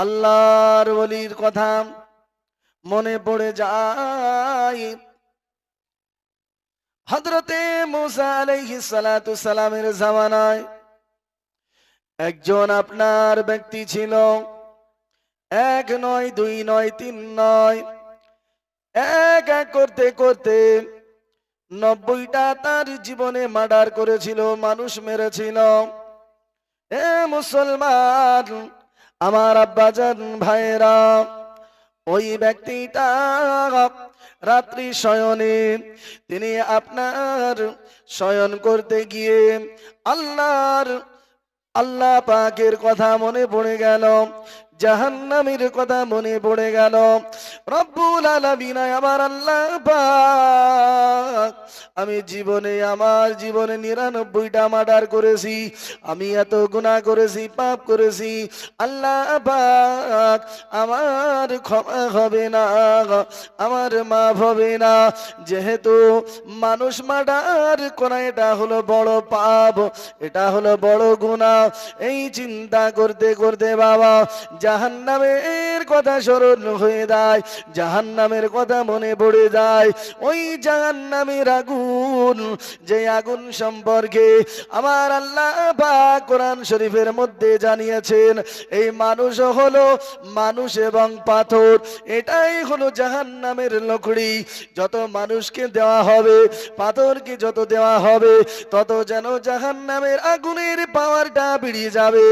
আল্লাহর ওলির কথা মনে পড়ে যায়। হজরতে মুসা আলাইহিস সালাতু সালামের জামানায় একজন আপনার ব্যক্তি ছিল। এক নয়, দুই নয়, তিন নয়, এক এক করতে করতে নব্বইটা তার জীবনে মার্ডার করেছিল, মানুষ মেরেছিল। এ মুসলমান আমার আব্বাজান ভাইরা ওই ব্যক্তিটা রাত্রি শয়নে তিনি আপনার শয়ন করতে গিয়ে আল্লাহর, আল্লাহ পাকের কথা মনে পড়ে গেল। জাহান্নামের কথা মনে পড়ে গেল। রব্বুল আলামিন আমার আল্লাহ পাক। আমি জীবনে, আমার জীবনে নিরানব্বইটা মার্ডার করেছি। আমি এত গুনাহ করেছি, পাপ করেছি। আল্লাহ পাক আমার ক্ষমা হবে না, আমার মাফ হবে না। যেহেতু মানুষ মার্ডার করা, এটা হলো বড় পাপ, এটা হলো বড় গুনাহ। এই চিন্তা করতে করতে বাবা জাহান্নামের কথা স্মরণ হয়ে যায়, জাহান্নামের কথা মনে পড়ে যায়। ওই জাহান্নামের আগুন, যে আগুন সম্পর্কে আমার আল্লাহ বা কোরআন শরীফের মধ্যে জানিয়েছেন, এই মানুষ হলো মানুষ এবং পাথর। এটাই হলো জাহান্নামের লকড়ি। যত মানুষকে দেওয়া হবে, পাথরকে যত দেওয়া হবে, তত যেন জাহান্নামের আগুনের পাওয়ারটা বেরিয়ে যাবে।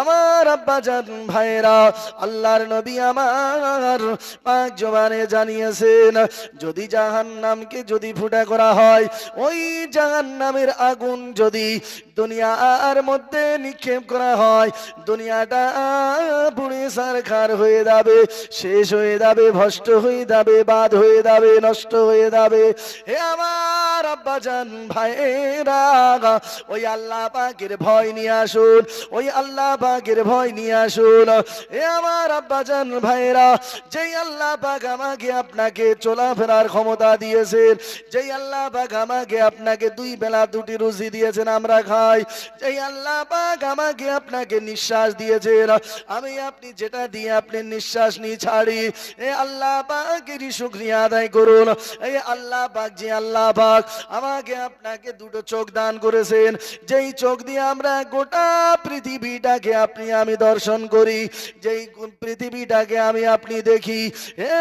আমার আব্বা জান ভাইরা আল্লাহর নবী আমার পাক জবানে জানিয়েছেন, যদি জাহান্নামকে যদি ফুটা করা হয়, ওই জাহান্নামের আগুন যদি দুনিয়ার মধ্যে নিক্ষেপ করা হয়, দুনিয়াটা পুড়ে সারখার হয়ে যাবে, শেষ হয়ে যাবে ভষ্ট হয়ে যাবে, বাদ হয়ে যাবে, নষ্ট হয়ে যাবে। হে আমার আব্বা জান ভাইরা ওই আল্লাহ পাকের ভয় নিয়ে আসুন, ওই আল্লাহ পাকের ভয় নিয়ে আসুন। হে আমার আব্বা জান ভাইরা, যেই আল্লাহ পাক আমাকে আপনাকে চলাফেরার ক্ষমতা দিয়েছেন, যেই আল্লাহ পাক আমাকে আপনাকে দুই বেলা দুটি রুজি দিয়েছেন, আমরা খাই। যেই আল্লাহ পাক আমাকে আপনাকে নিঃশ্বাস দিয়েছেন, আমি আপনি যেটা দিয়ে আপনি নিঃশ্বাস নিয়ে ছাড়ি, এ আল্লাহ পাকেরই শুক্রিয়া আদায় করুন। এই আল্লাহ পাক, যে আল্লাহ পাক আমাকে আপনাকে দুটো চোখ দান করেছেন, যেই চোখ দিয়ে আমরা গোটা পৃথিবীটাকে আপনি, আমি দর্শন করি যেই পৃথিবীটাকে আমি আপনি দেখি হে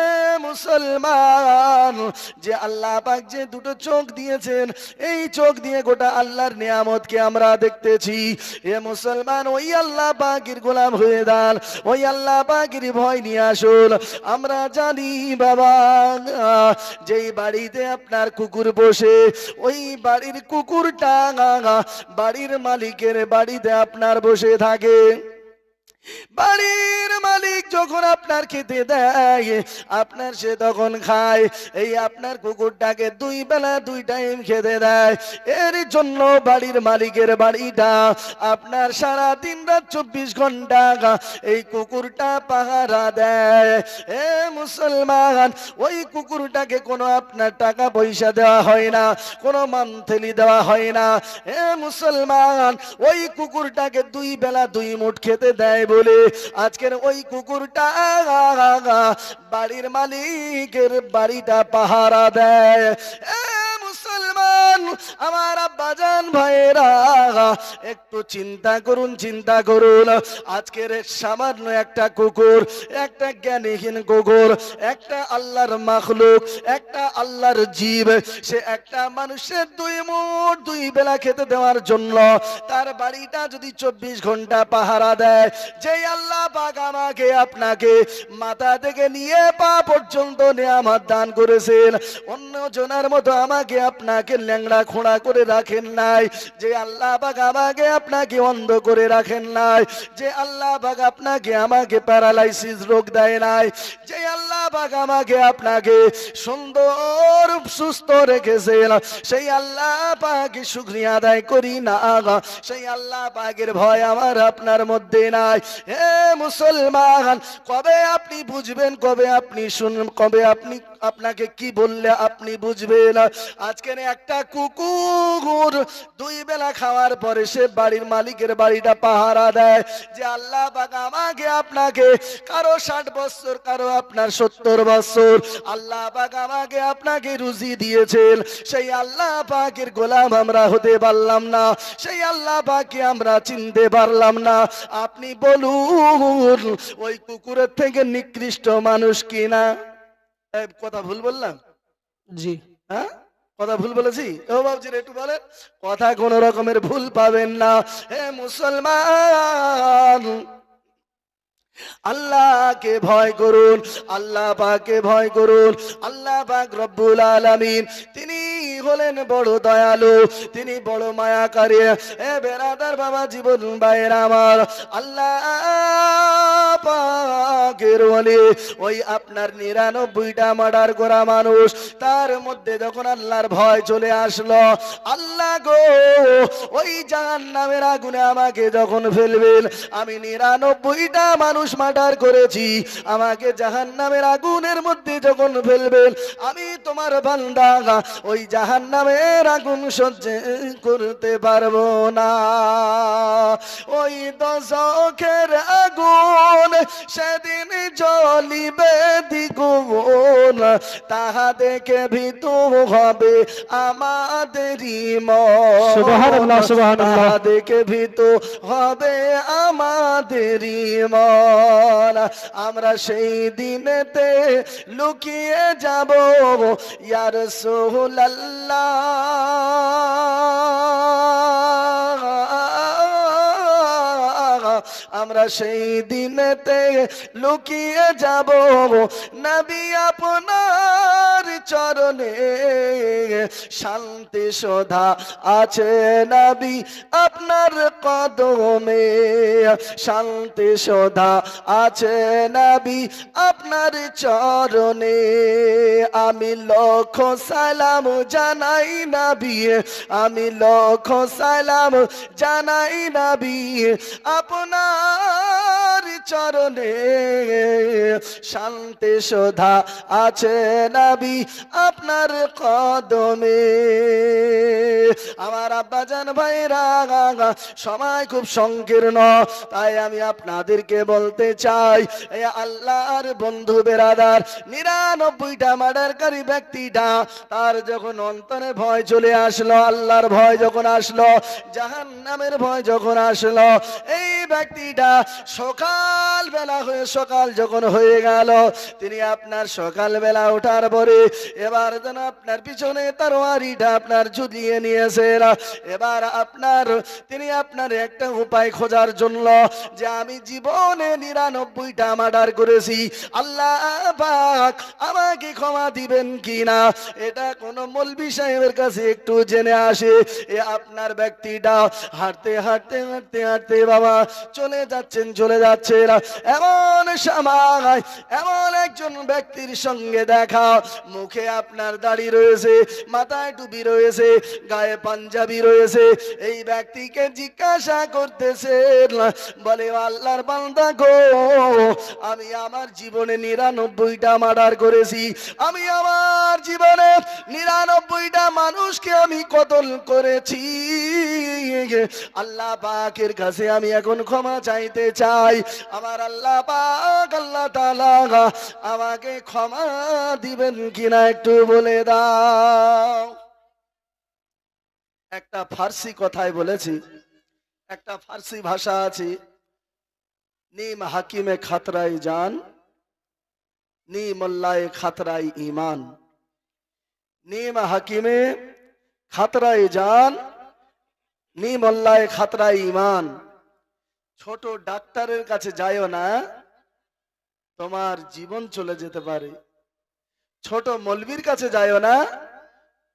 মুসলমান, যে আল্লাহ পাক যে দুটো চোখ দিয়েছেন, এই চোখ দিয়ে গোটা আল্লাহর নিয়ামতকে আমরা দেখতেছি। হে মুসলমান, ওই আল্লাহ পাকের গোলাম হয়ে দান ওই আল্লাহ পাকের ভয় নিয়ে আসুন। আমরা জানি বাবা, যেই বাড়িতে আপনার কুকুর বসে, ওই বাড়ির কুকুরটা, বাড়ির মালিকের বাড়িতে আপনার বসে থাকে। বাড়ির মালিক যখন আপনার খেতে দেয়, আপনার সে তখন খায়, এই আপনার কুকুরটাকে দুই বেলা দুই টাইম খেতে দেয়। এর জন্য বাড়ির মালিকের বাড়িটা আপনার সারা দিন রাত চব্বিশ ঘণ্টা এই কুকুরটা পাহারা দেয়। এ মুসলমান, ওই কুকুরটাকে কোনো আপনার টাকা পয়সা দেওয়া হয় না, কোনো মান্থলি দেওয়া হয় না। এ মুসলমান, ওই কুকুরটাকে দুই বেলা দুই মুঠ খেতে দেয় বলে, আজকের ওই কুকুরটা বাড়ির মালিকের বাড়িটা পাহারা দেয়। মুসলমান, আমার একটু চিন্তা করুন চিন্তা করুন। আজকের সামান্য একটা কুকুর, একটা জ্ঞানীহীন কুকুর, একটা আল্লাহর মাখলুক, একটা আল্লাহর জীব, সে একটা মানুষের দুই মুঠ, দুই বেলা খেতে দেওয়ার জন্য তার বাড়িটা যদি চব্বিশ ঘণ্টা পাহারা দেয় যেই আল্লাহ পাক আমাকে, আপনাকে মাথা থেকে নিয়ে পা পর্যন্ত নেয়ামাত দান করেছেন, অন্য জনের মতো আমাকে আপনাকে ল্যাংড়া খোঁড়া করে রাখেন নাই, যে আল্লাহ পাক আমাকে আপনাকে অন্ধ করে রাখেন নাই, যে আল্লাহ পাক আপনাকে আমাকে প্যারালাইসিস রোগ দেয় নাই, যে আল্লাহ পাক আমাকে আপনাকে সুন্দর, সুস্থ রেখেছেন, সেই আল্লাহ পাকে শুক্রিয়া আদায় করি না সেই আল্লাহ পাকের ভয় আমার আপনার মধ্যে নাই হে মুসলমান কবে আপনি বুঝবেন কবে আপনি শুনুন কবে আপনি আপনাকে কি বললে আপনি বুঝবেন? আজকের একটা কুকুর দুই বেলা খাওয়ার পরে সে বাড়ির মালিকের বাড়িটা পাহারা দেয় যে আল্লাহ আমাকে আপনাকে কারও ষাট বছর, কারও আপনার সত্তর বছর, আল্লাহ আমাকে আপনাকে রুজি দিয়েছেন। সেই আল্লাহ পাকের গোলাম আমরা হতে পারলাম না, সেই আল্লাহ পাকে আমরা চিনতে পারলাম না। আপনি বলুন, ওই কুকুরের থেকে নিকৃষ্ট মানুষ কিনা কথা ভুল বললাম? জি। হ্যাঁ? কথা ভুল বলেছি? ও বাবজির একটু বলে কথা কোন রকমের ভুল পাবেন না। হে মুসলমান আল্লাহকে ভয় করুন, আল্লাহ পাকে ভয় করুন, আল্লাহ পাক রব্বুল আলামিন, তিনি হলেন বড় দয়ালু, তিনি বড় মায়াকারী। এ বেরাদার বাবা জীবন বাইর আমার, আল্লাহ পাকের বলে ওই আপনার নিরানব্বইটা মার্ডার করা মানুষ, তার মধ্যে যখন আল্লাহর ভয় চলে আসলো, আল্লাহ গো, ওই জাহান নামের আগুনে আমাকে যখন ফেলবেন, আমি নিরানব্বইটা মানুষ মার্ডার করেছি, আমাকে জাহান নামের আগুনের মধ্যে যখন ফেলবেন, আমি তোমার বান্দা, ওই জাহান নামের আগুন সহ্য করতে পারব না। ওই দশকের আগুন সেদিন জ্বলিবে দ্বিগুণ তাহা দেখে ভীতু হবে আমাদেরই মন। সুবহানাল্লাহ। তাহা দেখে ভীতু হবে আমাদেরই মন। আমরা সেই দিনেতে লুকিয়ে যাব ইয়ার সোহল্লাহ আমরা সেই দিনেতে লুকিয়ে যাব। নবী আপনার চরণে শান্তি শোধা আছে। নবী আপনার কদমে শান্তি শোধা আছে। নবী আপনার চরণে আমি লক্ষ সালাম জানাই নবী, আমি লক্ষ সালাম জানাই নবী। না আপনার চরণে শান্তি শোধা আছে নবী আপনার কদমে। আমার আব্বাজান ভাইরা, সময় খুব সংকীর্ণ, তাই আমি আপনাদেরকে বলতে চাই আল্লাহর বন্ধু বেরাদার, নিরানব্বইটা মার্ডারকারী ব্যক্তিটা, তার যখন অন্তরে ভয় চলে আসলো, আল্লাহর ভয় যখন আসলো জাহান নামের ভয় যখন আসলো, এই ব্যক্তিটা সকাল বেলা হয়ে, সকাল যখন হয়ে গেল, তিনি আপনার সকাল বেলা ওঠার পরে এবার যেন আপনার পিছনে তার ওয়ারিটা আপনার ঝুলিয়ে নিয়েছেন। এবার আপনার, তিনি আপনার একটা উপায় খোঁজার জন্য যে আমি জীবনে নিরানব্বইটা মার্ডার করেছি। আল্লাহ পাক আমাকে ক্ষমা দিবেন কি না এটা কোন মলবি সাহেবের কাছে একটু জেনে আসে। এ আপনার ব্যক্তিটা হাঁটতে হাঁটতে হাঁটতে হাঁটতে বাবা চলে যাচ্ছেন চলে যাচ্ছেন। এমন সময় এমন একজন ব্যক্তির সঙ্গে দেখা, মুখে আপনার দাড়ি রয়েছে, মাথায় টুপি রয়েছে, গায়ে পাঞ্জাবি রয়েছে, এই ব্যক্তিকে জিজ্ঞাসা করতেছে বলে, আল্লাহর বান্দা গো, আমি আমার জীবনে নিরানব্বইটা মার্ডার করেছি, আমি আমার জীবনে নিরানব্বইটা মানুষকে আমি কতল করেছি, আল্লাহ পাকের কাছে আমি এখন ক্ষমা চাইতে চাই আমার আল্লাহ পাক, আল্লাহ তাআলা আমাকে ক্ষমা দিবেন কিনা একটু বলে দাও। একটা ফার্সি কথায় বলেছি, একটা ফার্সি ভাষা আছে, নিম হাকিমে খাতরাই জান নি মোল্লায় খাতরাই ইমান নিম হাকিমে খাতরাই জান নি মোল্লায় খাতরাই ইমান ছোট ডাক্তারের কাছে যাইও না, তোমার জীবন চলে যেতে পারে। ছোট মলবির কাছে যাইও না,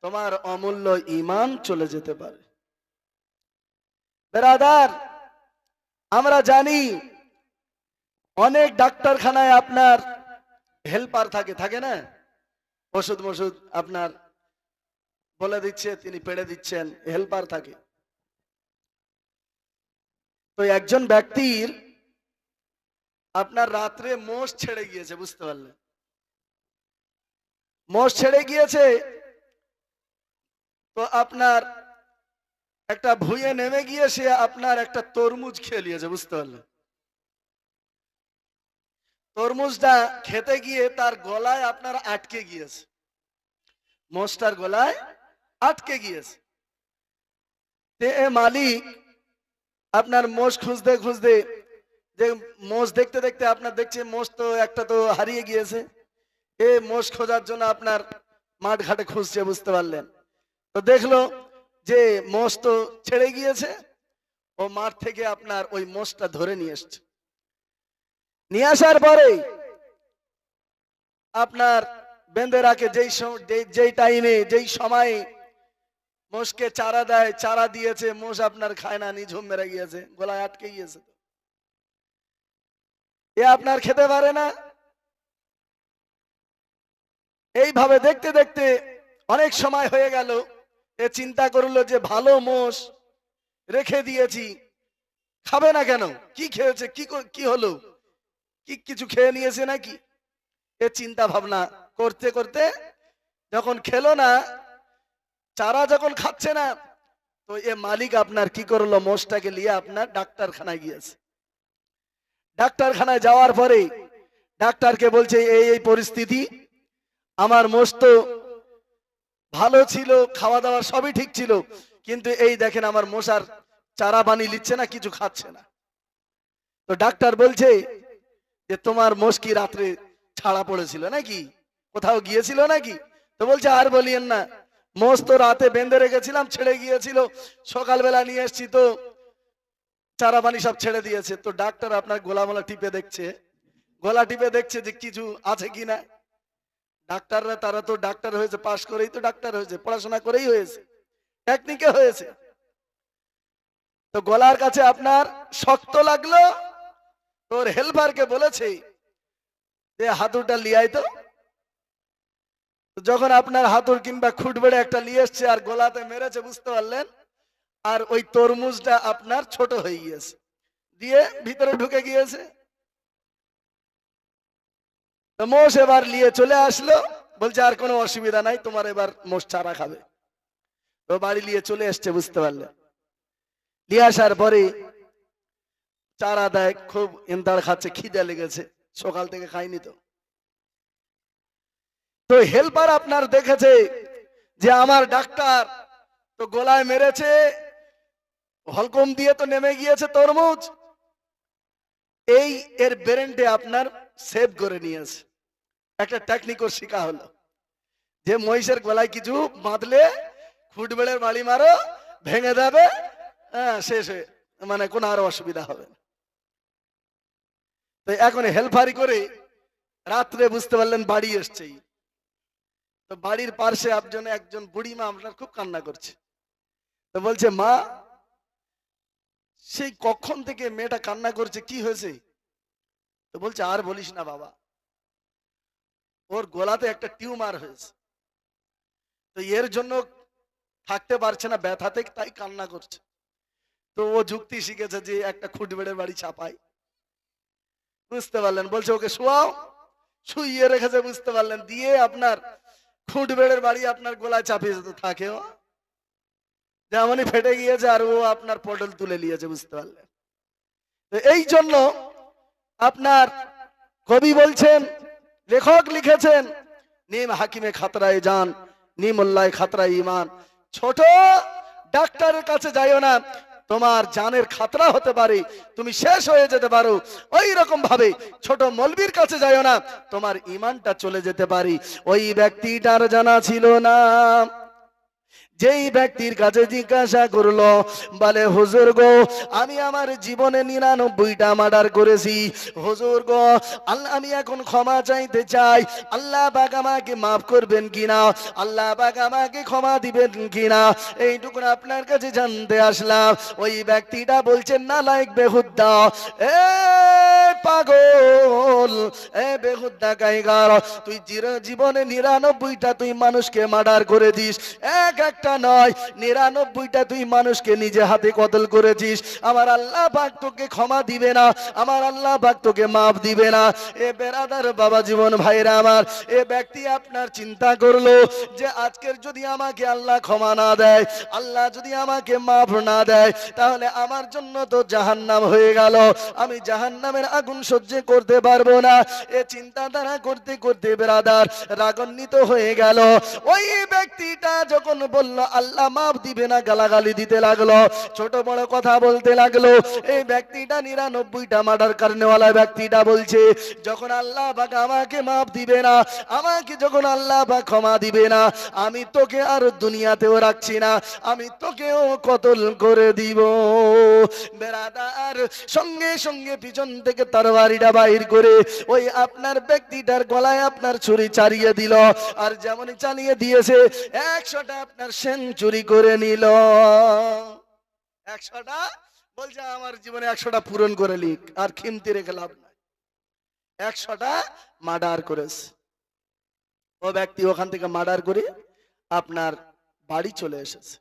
তোমার অমূল্য ইমান চলে যেতে পারে। বেরাদার, আমরা জানি অনেক ডাক্তারখানায় আপনার হেল্পার থাকে থাকে না? ওষুধ মষুধ আপনার বলে দিচ্ছে, তিনি পেড়ে দিচ্ছেন, হেল্পার থাকে। তো একজন ব্যক্তির আপনার রাত্রে মোষ ছেড়ে গিয়েছে, বুঝতে পারলেন? মোষ ছেড়ে গিয়েছে, তো আপনার একটা ভুঁয়ে নেমে গিয়ে সে আপনার একটা তরমুজ খেয়ে নিয়েছে, বুঝতে পারলেন? তরমুজটা খেতে গিয়ে তার গলায় আপনার আটকে গিয়েছে। মোষটার গলায় আটকে গিয়েছে। মালিক আপনার মোষ খুঁজতে খুঁজতে, যে মোষ দেখতে দেখতে আপনার দেখছে, মোষ তো একটা তো হারিয়ে গিয়েছে। এ মোষ খোঁজার জন্য আপনার মাঠ ঘাটে খুঁজছে, বুঝতে পারলেন? তো দেখল যে মোষ তো ছেড়ে গিয়েছে, ও মাঠ থেকে আপনার ওই মোষটা ধরে নিয়ে এসছে। নিয়ে আসার পরে আপনার বেঁধে রাখে যেই যেই টাইমে যেই সময়ে মোষকে চারা দেয়, চারা দিয়েছে, মোষ আপনার খায় না, নিঝুম মেরে গিয়েছে, গলায় আটকে গিয়েছে এ আপনার খেতে পারে না। এইভাবে দেখতে দেখতে অনেক সময় হয়ে গেল, এ চিন্তা করল যে ভালো মোষ রেখে দিয়েছি, খাবে না কেন? কি খেয়েছে কি কি হলো? কি কিছু খেয়ে নিয়েছে নাকি? এ চিন্তা ভাবনা করতে করতে যখন খেলো না চারা যখন খাচ্ছে না, তো এ মালিক আপনার কি করল? মোষটাকে নিয়ে আপনার ডাক্তারখানায় গিয়েছে। ডাক্তারখানায় যাওয়ার পরে ডাক্তারকে বলছে, এই এই পরিস্থিতি, আমার মোষ তো ভালো ছিল খাওয়া দাওয়া সবই ঠিক ছিল, কিন্তু এই দেখেন আমার মশার চারা পানি নিচ্ছে না, কিছু খাচ্ছে না। তো ডাক্তার বলছে যে, তোমার মোষ কি রাত্রে ছাড়া পড়েছিল নাকি? কোথাও গিয়েছিল নাকি? তো বলছে, আর বলিয়েন না মোষ তো রাতে বেঁধে রেখেছিলাম, ছেড়ে গিয়েছিল। সকালবেলা নিয়ে এসছি তো চারা পানি সব ছেড়ে দিয়েছে। তো ডাক্তার আপনার গোলা মোলা টিপে দেখছে। গলা টিপে দেখছে যে কিছু আছে কিনা ডাক্তাররা, তারা তো ডাক্তার হয়েছে, পাশ করেই তো ডাক্তার হয়েছে, পড়াশোনা করেই হয়েছে টেকনিকে হয়েছে। তো গলার কাছে আপনার শক্ত লাগল, তোর হেল্পারকে বলেছে, যে হাতুরটা লিয়াই তো। যখন আপনার হাতুর কিংবা খুট বেড়ে একটা নিয়ে এসছে আর গলাতে মেরেছে, বুঝতে পারলেন? আর ওই তরমুজটা আপনার ছোট হয়ে গিয়েছে। দিয়ে ভিতরে ঢুকে গিয়েছে। মোষ এবার নিয়ে চলে আসলো। বলছে, আর কোনো অসুবিধা নাই, তোমার এবার মোষ চারা খাবে। তো বাড়ি নিয়ে চলে এসছে, বুঝতে পারলে নিয়ে আসার পরে চারা দেয়, খুব ইন্দার খাচ্ছে, খিদে লেগেছে। সকাল থেকে খাইনি তো। তো হেল্পার আপনার দেখেছে যে আমার ডাক্তার তো গলায় মেরেছে, হলকম দিয়ে তো নেমে গিয়েছে তরমুজ। এই এর ব্রেনটে আপনার সেভ করে নিয়েছে। একটা টেকনিকও শিখা হলো। যে মহিষের গলায় কিছু বাঁধলে ফুটবেলের বাড়ি মারো, ভেঙে দেবে হ্যাঁ শেষ হয়ে মানে কোনো আর অসুবিধা হবে না। তো এখন হেল্পারি করে রাত্রে বুঝতে পারলেন বাড়ি এসছেই তো বাড়ির পার্শ্বে একজন একজন বুড়ি মা আপনার খুব কান্না করছে। তো বলছে, মা, সেই কখন থেকে মেয়েটা কান্না করছে, কি হয়েছে? তো বলছে, আর বলিস না বাবা, ওর গলাতে একটা টিউমার হয়েছে। তো এর জন্য থাকতে পারছে না, ব্যথাতে তাই কান্না করছে। তো ও যুক্তি শিখেছে যে একটা খুঁটবেড়ের বাড়ি চাপাই বুঝতে পারলেন, বলছে, ওকে শোয়াও। শুইয়ে রেখেছে, বুঝতে পারলেন। দিয়ে আপনার খুঁটবেড়ের বাড়ি আপনার গলায় চাপিয়ে যেতে থাকে, ও। যেমনই ফেটে গিয়েছে আর ও আপনার পটল তুলে নিয়েছে, বুঝতে পারলেন? এই জন্য আপনার কবি বলছেন, লেখক লিখেছেন, নিম হাকিমে খাতরায় যান নিম উল্লায় খাতরায় ইমান। ছোট ডাক্তারের কাছে যাইও না তোমার জানের খাতরা হতে পারে, তুমি শেষ হয়ে যেতে পারো। ওই রকম ভাবে ছোট মলবির কাছে যাইও না, তোমার ইমানটা চলে যেতে পারি। ওই ব্যক্তিটার জানা ছিল না। যেই ব্যক্তির কাছে জিজ্ঞাসা করল, বলে, হুজুর গো, আমি আমার জীবনে নিরানব্বইটা মার্ডার করেছি। হুজুর গো আল্লাহ আমি এখন ক্ষমা চাইতে চাই। আল্লাহ পাক আমাকে মাফ করবেন কিনা? আল্লাহ পাক আমাকে ক্ষমা দিবেন কিনা? এইটুকুন আপনার কাছে জানতে আসলাম। ওই ব্যক্তিটা বলছেন না লাইক বেহুদ্দা এ পাগল। পাগল এ বেহুদ্দা গাইগার। তুই জীবনে নিরানব্বইটা তুই মানুষকে মার্ডার করে দিস। এক একটা নয়, নিরানব্বইটা তুই মানুষকে নিজে হাতে কতল করেছিস? আমার আল্লাহ পাক তোকে ক্ষমা দিবে না, আমার আল্লাহ পাক তোকে মাফ দিবে না। এ বেরাদার বাবা জীবন ভাইরা আমার, এ ব্যক্তি আপনার চিন্তা করল যে আজকের যদি আমাকে আল্লাহ ক্ষমা না দেয়, আল্লাহ যদি আমাকে মাফ না দেয়, তাহলে আমার জন্য তো জাহান্নাম হয়ে গেল। আমি জাহান্নামের আগুন সহ্য করতে পারব না। এ চিন্তাধারা করতে করতে বেরাদার রাগান্বিত হয়ে গেল। ওই ব্যক্তিটা যখন বলল আল্লাহ মাফ দিবে না, গালাগালি দিতে লাগল, ছোট বড় কথা বলতে লাগল। এই ব্যক্তিটা নিরানব্বইটা মার্ডার কারণেওয়ালা ব্যক্তিটা বলছে, যখন আল্লাহ পাক আমাকে মাফ দিবে না, আমাকে যখন আল্লাহ পাক ক্ষমা দিবে না, আমি তোকে আর দুনিয়াতেও রাখছি না, আমি তোকেও কতল করে দিব। বেড়াদার সঙ্গে সঙ্গে পিছন থেকে তরবারিটা বাহির করে ওই আপনার ব্যক্তিটার গলায় আপনার ছুরি চালিয়ে দিল, আর যেমন চালিয়ে দিয়েছে, একশোটা আপনার সেঞ্চুরি করে নিল। একশোটা? বলছে, আমার জীবনে একশোটা পূরণ করে লিখ আর খিমতি রেখে লাভ নাই। একশোটা মার্ডার করেছে। ও ব্যক্তি ওখান থেকে মার্ডার করে আপনার বাড়ি চলে এসেছে।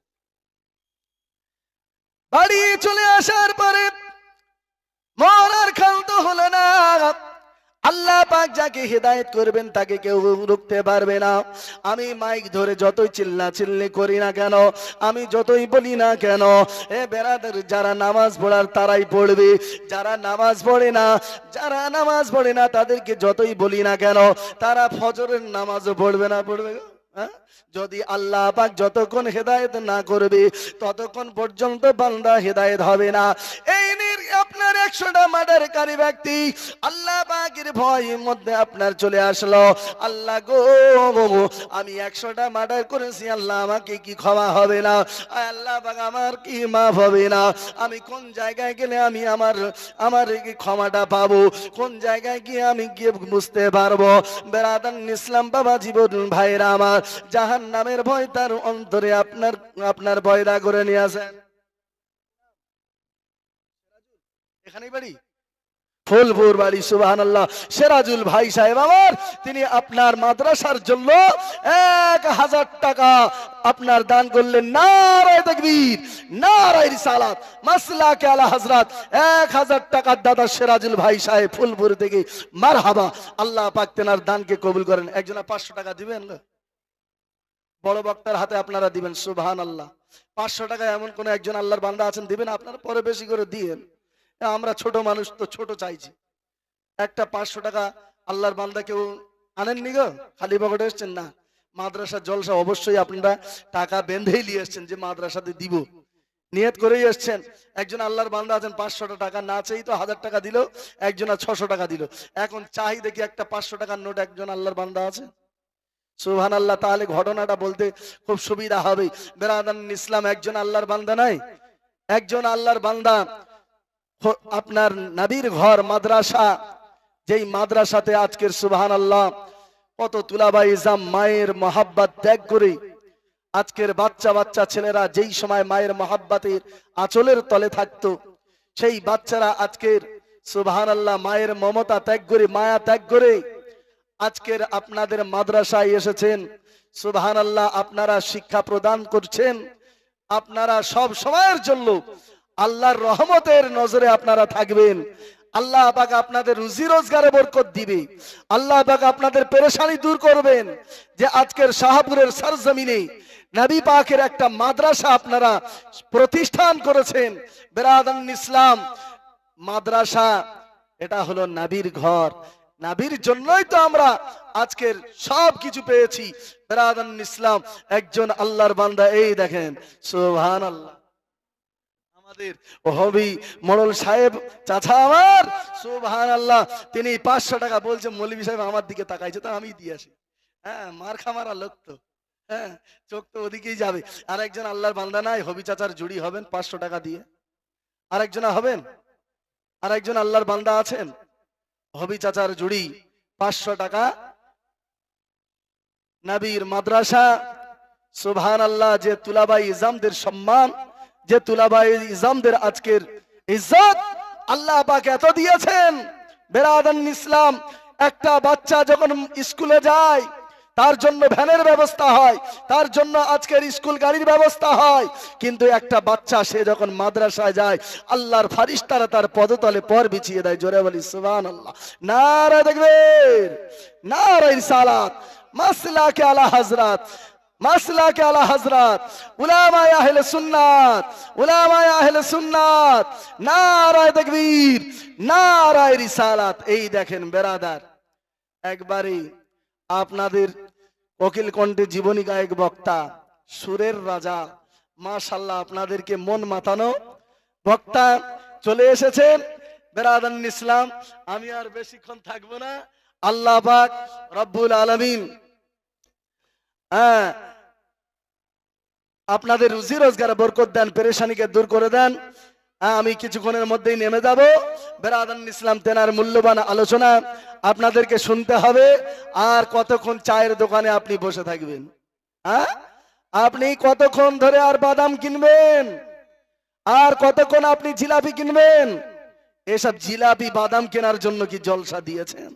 বাড়ি চলে আসার পরে মরার খান্ত হলো না। আল্লাহ পাক যাকে হেদায়েত করবেন তাকে কেউ রুখতে পারবে না আমি মাইক ধরে যতই চিল্লা চিল্লি করি না কেন, আমি যতই বলি না কেন, এ বেড়াদের যারা নামাজ পড়ার তারাই পড়বে যারা নামাজ পড়ে না, যারা নামাজ পড়ে না, তাদেরকে যতই বলি না কেন, তারা ফজরের নামাজও পড়বে না, পড়বে? যদি আল্লাহ পাক যতক্ষণ হেদায়েত না করবে, ততক্ষণ পর্যন্ত বান্দা হেদায়েত হবে না। এই নির আপনার একশোটা মার্ডারকারী ব্যক্তি আল্লাহ পাকের ভয়ের মধ্যে আপনার চলে আসলো। আল্লাহ গো আমি একশোটা মার্ডার করেছি, আল্লাহ আমাকে কি ক্ষমা হবে না? আল্লাহ পাক, আমার কি মাফ হবে না? আমি কোন জায়গায় গেলে আমি আমার আমার ক্ষমাটা পাবো? কোন জায়গায় গিয়ে আমি গিয়ে বুঝতে পারব? বেড়াদান ইসলাম বাবা জীবন ভাইরা আমার জাহান নামের ভয় তার অন্তরে আপনার আপনার ভয়দা করে নিয়ে আসেন এখানেই বাড়ি? ফুলপুর বাড়ি সুবাহান আল্লাহ সেরাজুল ভাই সাহেব আমার, তিনি আপনার মাদ্রাসার জন্য এক হাজার টাকা আপনার দান করলেন। নারায় তকবীর, নারায় রিসালাত মাসলা কে আলা হজরত এক হাজার টাকার দাদা সেরাজুল ভাই সাহেব ফুলপুর থেকে মার হাবা আল্লাহ কবুল করেন। একজনা পাঁচশো টাকা দিবেন? বড় বক্তার হাতে আপনারা দিবেন সুবহান আল্লাহ পাঁচশো টাকা এমন কোন একজন আল্লাহর বান্দা আছেন, দিবেন আপনারা, পরে বেশি করে দিয়েন। আমরা ছোট মানুষ তো ছোট চাইছি। একটা পাঁচশো টাকা আল্লাহর বান্দা কেউ আনেননি গো? খালি পকেটে এসছেন? না। মাদ্রাসার জলসা অবশ্যই আপনারা টাকা বেঁধেই নিয়ে এসছেন যে মাদ্রাসাতে দিব। নিয়ত করেই এসছেন। একজন আল্লাহর বান্দা আছেন পাঁচশো টাকা না চাই তো হাজার টাকা দিল, একজন আর ছশো টাকা দিল। এখন চাই দেখি একটা পাঁচশো টাকার নোট একজন আল্লাহর বান্দা আছে? সুবহান আল্লাহ তাহলে ঘটনাটা বলতে খুব সুবিধা হবে। বেরাদান ইসলাম একজন আল্লাহর বান্দা নাই? একজন আল্লাহর বান্দা আপনার নাবির ঘর, মাদ্রাসা, যেই মাদ্রাসাতে আজকের সুবহান আল্লাহ কত তুলাবাই ইজাম মায়ের মহাব্বাত ত্যাগ করে আজকের বাচ্চা বাচ্চা ছেলেরা যেই সময় মায়ের মহাব্বাতের আঁচলের তলে থাকতো, সেই বাচ্চারা আজকের সুবহান আল্লাহ মায়ের মমতা ত্যাগ করে, মায়া ত্যাগ করে আজকের আপনাদের মাদ্রাসায় এসেছেন। সুবহান আল্লাহ আপনারা শিক্ষা প্রদান করছেন। আপনারা সব সময়ের জন্য আল্লাহর রহমতের নজরে আপনারা থাকবেন। আল্লাহ পাক আপনাদের রুজি রোজগারে বরকত দিবে। আল্লাহ পাক আপনাদের পেরেশানি দূর করবেন যে আজকের শাহপুরের সরজমিনে নবী পাকের একটা মাদ্রাসা আপনারা প্রতিষ্ঠান করেছেন। বেরাদান ইসলাম মাদ্রাসা, এটা হলো নাবির ঘর। নাবির জন্যই তো আমরা আজকের সব কিছু পেয়েছি ইসলাম, একজন আল্লাহর বান্দা, এই দেখেন সুবহান আল্লাহ আমাদের হবি সাহেব, চাচা আমার আল্লাহ তিনি পাঁচশো টাকা বলছে, মৌলভী সাহেব আমার দিকে তাকাইছে, তো আমি দিয়ে আসি। হ্যাঁ মার খামারা লোক তো। হ্যাঁ চোখ তো ওদিকেই যাবে। আর একজন আল্লাহর বান্দা নাই, হবি চাচার জুড়ি হবেন পাঁচশো টাকা দিয়ে। আরেকজনা হবেন? আর একজন আল্লাহর বান্দা আছেন? হবি চাচার জুড়ি পাঁচশো টাকা। নাবির মাদ্রাসা সুবহান আল্লাহ যে তুলাবাই ইজামদের সম্মান, যে তুলাবাই ইজামদের আজকের ইজ্জত আল্লাহ পাক এত দিয়েছেন। বেরাদান ইসলাম, একটা বাচ্চা যখন স্কুলে যায় তার জন্য ভ্যানের ব্যবস্থা হয়, তার জন্য আজকের স্কুল গাড়ির ব্যবস্থা হয়। কিন্তু একটা বাচ্চা, সে যখন মাদ্রাসায় যায়, আল্লাহর ফারিস্তারা তার পদতলে পর বিছিয়ে দেয়, জোরে বলি সুবান আল্লাহ নারা দেখবে নারা সালাত মাসলাকে আলা হজরত, মাসলাকে আলা হজরত, উলামায়ে আহলে সুন্নাত, উলামায়ে আহলে সুন্নাত, নারায়ে তাকবীর, নারায়ে রিসালাত। এই দেখেন বেরাদার, একবারই আপনাদের অখিল কণ্ঠে জীবনী গায়ক বক্তা, সুরের রাজা। মাশাল্লাহ আপনাদেরকে মন মাতানো বক্তা চলে এসেছেন বেরাদান ইসলাম। আমি আর বেশিক্ষণ থাকব না। আল্লাহ পাক রব্বুল আলমিন হ্যাঁ আপনাদের রুজি রোজগার বরকত দেন, পেরেশানিকে দূর করে দেন। আমি কিছুক্ষণের মধ্যেই নেমে যাব। বেরাদান ইসলাম তেনার মূল্যবান আলোচনা আপনাদেরকে শুনতে হবে। আর কতক্ষণ চায়ের দোকানে আপনি বসে থাকবেন? হ্যাঁ আপনি কতক্ষণ ধরে আর বাদাম কিনবেন? আর কতক্ষণ আপনি জিলাপি কিনবেন? এসব জিলাপি বাদাম কেনার জন্য কি জলসা দিয়েছেন?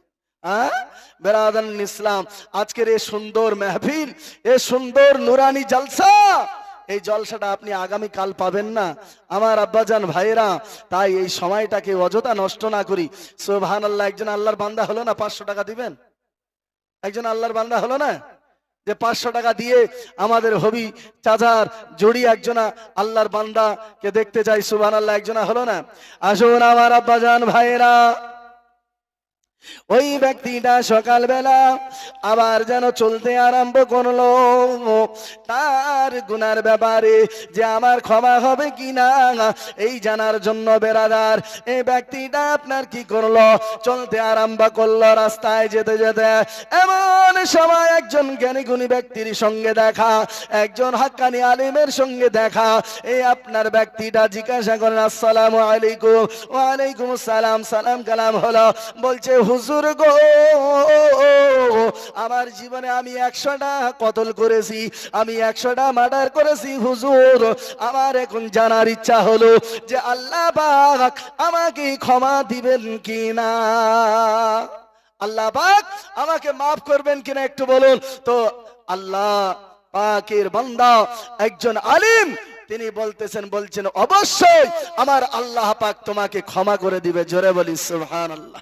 বেরাদান ইসলাম, আজকের এই সুন্দর মেহফিল, এ সুন্দর নুরানি জলসা এই জলসাটা আপনি আগামী কাল পাবেন না। আমার আব্বাজান ভাইরা তাই এই সময়টাকে অযথা নষ্ট না করি। সোভান আল্লাহ একজন আল্লাহর বান্দা হলো না পাঁচশো টাকা দিবেন? একজন আল্লাহর বান্দা হলো না? যে পাঁচশো টাকা দিয়ে আমাদের হবি চাচার জড়ি একজনা আল্লাহর বান্দা কে দেখতে চাই সুবান আল্লাহ একজনা হলো না? আসুন আমার আব্বাজান ভাইরা ওই ব্যক্তিটা সকালবেলা আবার যেন চলতে আরম্ভ করল। তার গুনার ব্যাপারে যে আমার ক্ষমা হবে কিনা, এই জানার জন্য বেরাদার এই ব্যক্তিটা আপনার কি করল? চলতে আরম্ভ করল রাস্তায় যেতে যেতে। এমন সময় একজন জ্ঞানী গুণী ব্যক্তির সঙ্গে দেখা, একজন হাক্কানি আলিমের সঙ্গে দেখা। এই আপনার ব্যক্তিটা জিজ্ঞাসা করেন আসসালাম আলাইকুম। ওয়ালাইকুম সালাম সালাম কালাম হলো। বলছে হুজুর গো, আমার জীবনে আমি একশোটা কতল করেছি, আমি একশোটা মার্ডার করেছি হুজুর। আমার এখন জানার ইচ্ছা হলো যে আল্লাহ আমাকে ক্ষমা দিবেন কি না আল্লাহ পাক আমাকে মাফ করবেন কিনা একটু বলুন? তো আল্লাহ পাকের বান্দা একজন আলিম, তিনি বলতেছেন, বলছেন, অবশ্যই আমার আল্লাহ পাক তোমাকে ক্ষমা করে দিবে। জোরে বলি সুবহান আল্লাহ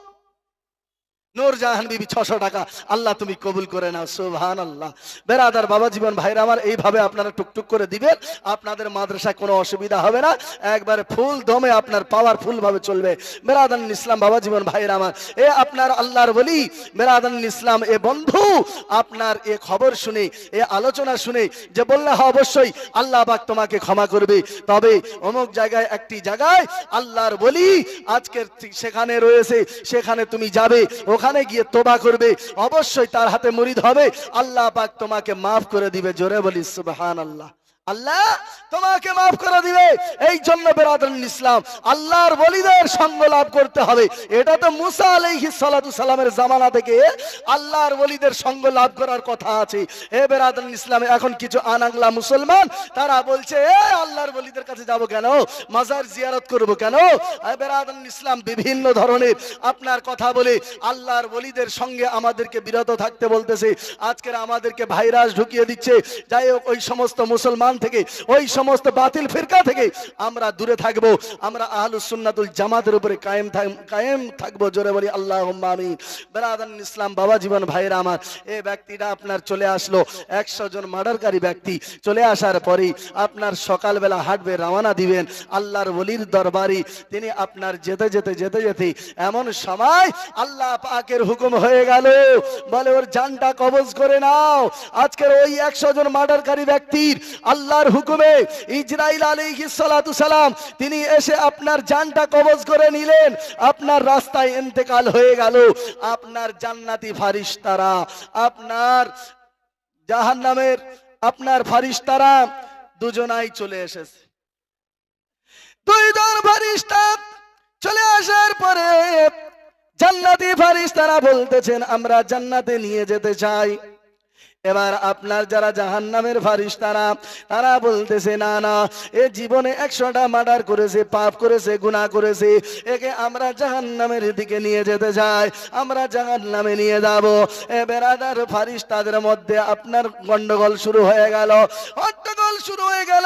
বন্ধু নূরজাহান বিবি ছশো টাকা। আল্লাহ তুমি কবুল করে নাও সোভান আল্লাহ বেরাদার বাবা জীবন, ভাইরা আমার, এইভাবে আপনারা টুকটুক করে দিবেন, আপনাদের মাদ্রাসায় কোনো অসুবিধা হবে না। একবারে ফুল দমে আপনার পাওয়ারফুল ভাবে চলবে। বেরাদান ইসলাম বাবা জীবন, ভাইরা আমার, এ আপনার আল্লাহর বলি বেরাদান ইসলাম, এ বন্ধু, আপনার এ খবর শুনে, এ আলোচনা শুনে, যে বললে হ্যাঁ অবশ্যই আল্লাহ বাক তোমাকে ক্ষমা করবে। তবে অমুক জায়গায়, একটি জায়গায় আল্লাহর বলি আজকের সেখানে রয়েছে, সেখানে তুমি যাবে ওখানে গিয়ে তোবা করবে, অবশ্যই তার হাতে মুরিদ হবে। আল্লাহ পাক তোমাকে মাফ করে দিবে, জোরে বলি সুবহান আল্লাহ আল্লাহ, তোমাকে মাফ করে দিবে। এই জন্য বেরাদুল ইসলাম, আল্লাহর বলিদের সঙ্গ লাভ করতে হবে। এটা তো মুসা সালাতু সালামের জামানা থেকে আল্লাহর বলিদের সঙ্গ লাভ করার কথা আছে। এ বেরাদুল ইসলামে, এখন কিছু আনাংলা মুসলমান, তারা বলছে, এ, আল্লাহর বলিদের কাছে যাব কেন? মাজার জিয়ারত করব কেন? এ বেরাদুল ইসলাম, বিভিন্ন ধরনের আপনার কথা বলে আল্লাহর বলিদের সঙ্গে আমাদেরকে বিরত থাকতে বলতেছে। আজকের আমাদেরকে ভাইরাস ঢুকিয়ে দিচ্ছে। যাই হোক, ওই সমস্ত মুসলমান থেকে, ওই সমস্ত বাতিল ফিরকা থেকে আমরা দূরে থাকব। আমরা আহলুস সুন্নাতুল জামাতের উপরে কায়েম কায়েম থাকব। জোরে বলি আল্লাহ আমিন। বেরাদান ইসলাম, বাবা জীবন ভাইরা আমার এই ব্যক্তিটা আপনার চলে আসলো। একশো জন মার্ডারকারী ব্যক্তি চলে আসার পরে আপনার সকালবেলা হাঁটবে, রওনা দিবেন আল্লাহর বলির দরবারি। তিনি আপনার যেতে যেতে যেতে যেতে এমন সময় আল্লাহ পাকের হুকুম হয়ে গেল। বলে, ওর জানটা কবজ করে নাও। আজকের ওই একশো জন মার্ডারকারী ব্যক্তির আল্লাহ আল্লাহর হুকুমে ইজরাইল সালাতু সালাম, তিনি এসে আপনার জানটা কবজ করে নিলেন। আপনার রাস্তায় ইন্তেকাল হয়ে গেল। আপনার জান্নাতি ফারিস্তারা, আপনার জাহান্নামের আপনার ফারিস্তারা দুজনাই চলে এসেছে। দুইজন ফারিস্তা চলে আসার পরে জান্নাতি ফারিস্তারা বলতেছেন, আমরা জান্নাতে নিয়ে যেতে চাই। এবার আপনার যারা জাহান নামের ফারিস তারা তারা বলতেছে, না না, এ জীবনে একশোটা মার্ডার করেছে, পাপ করেছে গুণা করেছে, একে আমরা জাহান নামের দিকে নিয়ে যেতে চাই, আমরা জাহান নামে নিয়ে যাব। এ বেড়াদার ফারিস তাদের মধ্যে আপনার গন্ডগোল শুরু হয়ে গেল। শুরু হয়ে গেল।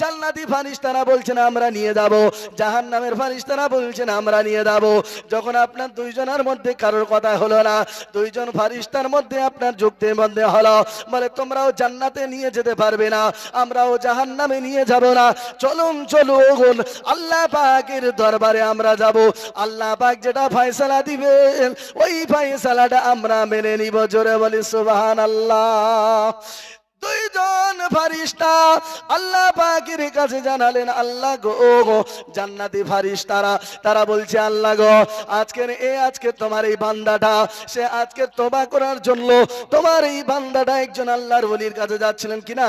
জান্নাতি ফারিস্তারা বলছেন, আমরা নিয়ে যাব। জাহান্নামের ফারিস্তারা বলছেন, আমরা নিয়ে যাব। যখন আপনার দুইজনের মধ্যে কারোর কথা হলো না, দুইজন ফারিস্তার মধ্যে আপনার যুক্তির মধ্যে হলো, বলে তোমরাও জান্নাতে নিয়ে যেতে পারবে না, আমরাও জাহান্নামে নিয়ে যাব না। চলুন চলুন আল্লাহ পাকের দরবারে আমরা যাব। আল্লাহ পাক যেটা ফয়সালা দিবেন, ওই ফয়সালাটা আমরা মেনে নিব। জোরে বলি সুবহান আল্লাহ দুইজন ফারিস্তা, আল্লাহ পাকের কাছে জানালেন, আল্লাহ গো জান্নাতি ফারিস্তারা, তারা বলছে, আল্লাহ গো, আজকের এ, আজকে তোমার এই বান্দাটা, সে আজকে তোবা করার জন্য তোমার এই বান্দাটা একজন আল্লাহর বলির কাছে যাচ্ছিলেন কিনা?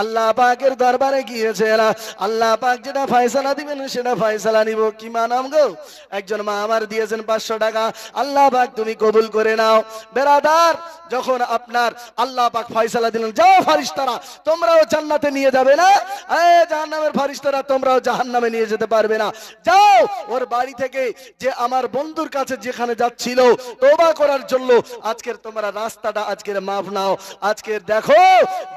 আল্লাহ পাকের দরবারে গিয়েছে এরা। আল্লাহ পাক যেটা ফয়সালা দিবেন, সেটা ফয়সালা নিব। কি মা নাম গো? একজন মা আমার দিয়েছেন পাঁচশো টাকা। আল্লাহ পাক তুমি কবুল করে নাও। বেরাদার, যখন আপনার আল্লাহ পাক ফয়সালা দিলেন, যাও ফারিস্তারা, তোমরাও জান্নাতে নিয়ে যাবে না? এ জাহান্নামের ফারিস্তারা, তোমরাও জাহান্নামে নিয়ে যেতে পারবে না। যাও, ওর বাড়ি থেকে যে আমার বন্ধুর কাছে যেখানে যাচ্ছিল, তোবা করার জন্য আজকের তোমরা রাস্তাটা আজকের মাফ নাও। আজকের দেখো,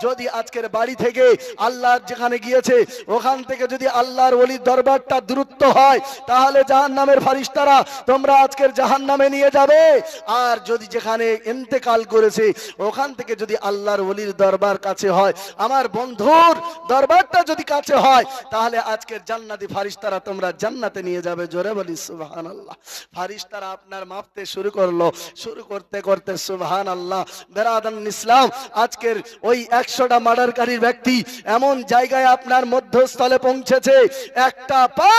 যদি আজকের বাড়ি থেকে আল্লাহ যেখানে গিয়েছে, ওখান থেকে যদি আল্লাহর ওলির দরবারটা দূরত্ব হয়, তাহলে জাহান্নামের ফারিস্তারা তোমরা আজকের জাহান্নামে নিয়ে যাবে। আর যদি যেখানে ইন্তেকাল করেছে, ওখান থেকে যদি আল্লাহর ওলির দরবার কাছে হয়, আমার বন্ধুর দরবারটা যদি কাছে হয়, তাহলে আজকের জান্নাতি ফারিস্তারা তোমরা জান্নাতে নিয়ে যাবে। জোরে বলি সুবহান আল্লাহ ফারিস্তারা আপনার মাপতে শুরু করল। শুরু করতে করতে সুবহান আল্লাহ বেরাদান ইসলাম, আজকের ওই একশোটা মার্ডারকারীর ব্যক্তি এমন জায়গায় আপনার মধ্যস্থলে পৌঁছেছে, একটা পা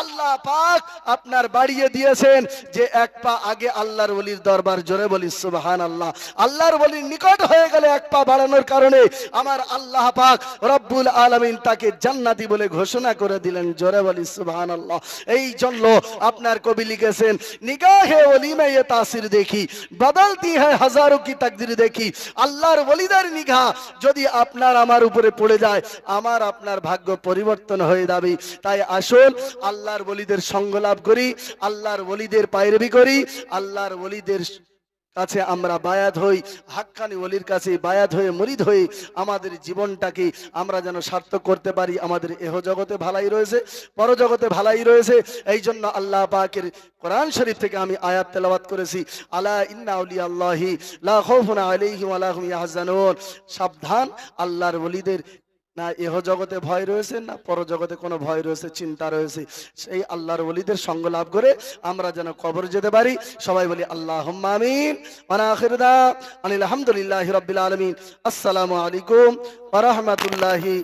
আল্লাহ পাক আপনার বাড়িয়ে দিয়েছেন যে এক পা আগে আল্লাহর ওলির দরবার জোরে বলি সুবহান আল্লাহ আল্লাহর ওলির নিকট হয়ে গেলে এক পা বাড়ানোর কারণে আমার আল্লাহ পাক রব্বুল আলামিন তাকে জান্নাতি বলে ঘোষণা করে দিলেন, জোরে বলি সুবহান আল্লাহ এই জন্য আপনার কবি লিখেছেন, নিগাহে ওলি তাসির দেখি, বদলতি হ্যায় হাজারো কি তাকদির দেখি। আল্লাহর বলিদার নিঘা যদি আপনার আমার উপরে পড়ে যায়। আমার আপনার ভাগ্য পরিবর্তন হয়ে যাবে। তাই আসল আল্লাহর বলিদের সঙ্গ লাভ করি, আল্লাহর বলিদের পায়রবি করি, আল্লাহর ওলিদের কাছে আমরা বায়াত হই, হাক্কানি ওলির কাছে বায়াত হয়ে মরিদ হয়ে আমাদের জীবনটাকে আমরা যেন সার্থক করতে পারি, আমাদের এহ জগতে ভালাই রয়েছে পরজগতে ভালাই রয়েছে এই জন্য আল্লাহ পাকের কোরআন শরীফ থেকে আমি আয়াত তেলাওয়াত করেছি, আলা ইন্না আউলিয়া আল্লাহি লা খাউফুন আলাইহিম ওয়া লা হুম ইয়াহজানুন। সাবধান, আল্লাহর ওলিদের না এহ জগতে ভয় রয়েছে, না পরজগতে কোনো ভয় রয়েছে, চিন্তা রয়েছে। সেই আল্লাহর ওলিদের সঙ্গ লাভ করে আমরা যেন কবর যেতে পারি। সবাই বলি আল্লাহ আমিন। আনিল আলহামদুলিল্লাহ রবিল আলমিন। আসসালামু আলাইকুম আ রহমতুল্লাহি